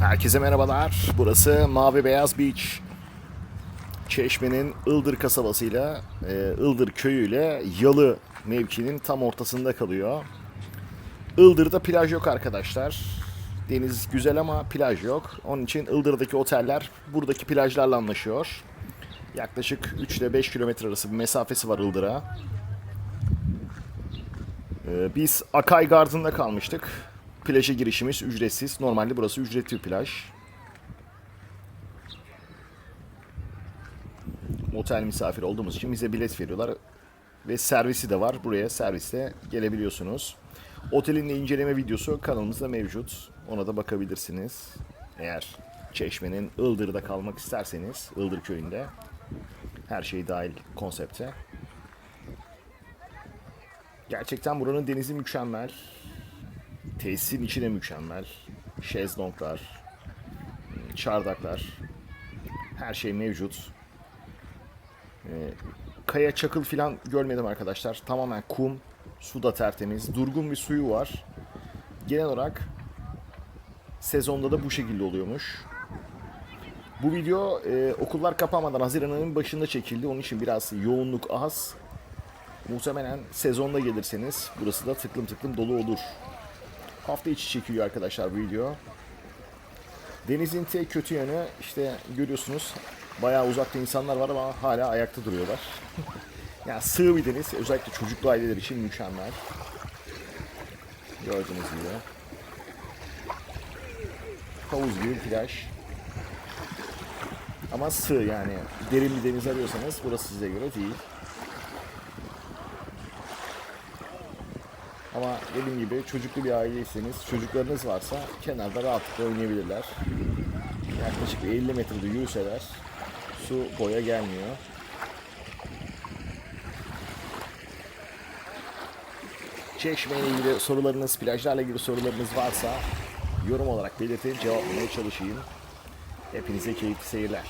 Herkese merhabalar. Burası Mavi Beyaz Beach. Çeşme'nin Ildır kasabasıyla e, Ildır köyüyle Yalı mevkinin tam ortasında kalıyor. Ildır'da plaj yok arkadaşlar. Deniz güzel ama plaj yok. Onun için Ildır'daki oteller buradaki plajlarla anlaşıyor. Yaklaşık 3 ile 5 kilometre arası bir mesafesi var Ildır'a. Ee, biz Akay Garden'da kalmıştık. Plaja girişimiz ücretsiz. Normalde burası ücretli plaj. Otel misafiri olduğumuz için bize bilet veriyorlar. Ve servisi de var. Buraya servisle gelebiliyorsunuz. Otelin de inceleme videosu kanalımızda mevcut. Ona da bakabilirsiniz. Eğer Çeşme'nin Ildır'da kalmak isterseniz, Ildır köyünde her şey dahil konsepte. Gerçekten buranın denizi mükemmel. Tesisin içi de mükemmel. Şezlonglar, çardaklar, her şey mevcut. Ee, kaya çakıl falan görmedim arkadaşlar. Tamamen kum, su da tertemiz. Durgun bir suyu var. Genel olarak sezonda da bu şekilde oluyormuş. Bu video e, okullar kapanmadan Haziran ayının başında çekildi. Onun için biraz yoğunluk az. Muhtemelen sezonda gelirseniz burası da tıklım tıklım dolu olur. Hafta içi çekiliyor arkadaşlar bu video. Denizin tek kötü yanı işte görüyorsunuz bayağı uzakta insanlar var ama hala ayakta duruyorlar. yani sığ bir deniz özellikle çocuklu aileler için mükemmel. Gördüğünüz gibi. Havuz gibi plaj. Ama sığ yani derin bir deniz arıyorsanız burası size göre değil. Ama dediğim gibi çocuklu bir aileyseniz, çocuklarınız varsa kenarda rahatlıkla oynayabilirler. Yaklaşık 50 metrede yürüseler su boya gelmiyor. Çeşme ile ilgili sorularınız, plajlarla ilgili sorularınız varsa yorum olarak belirtin, cevaplamaya çalışayım. Hepinize keyifli seyirler.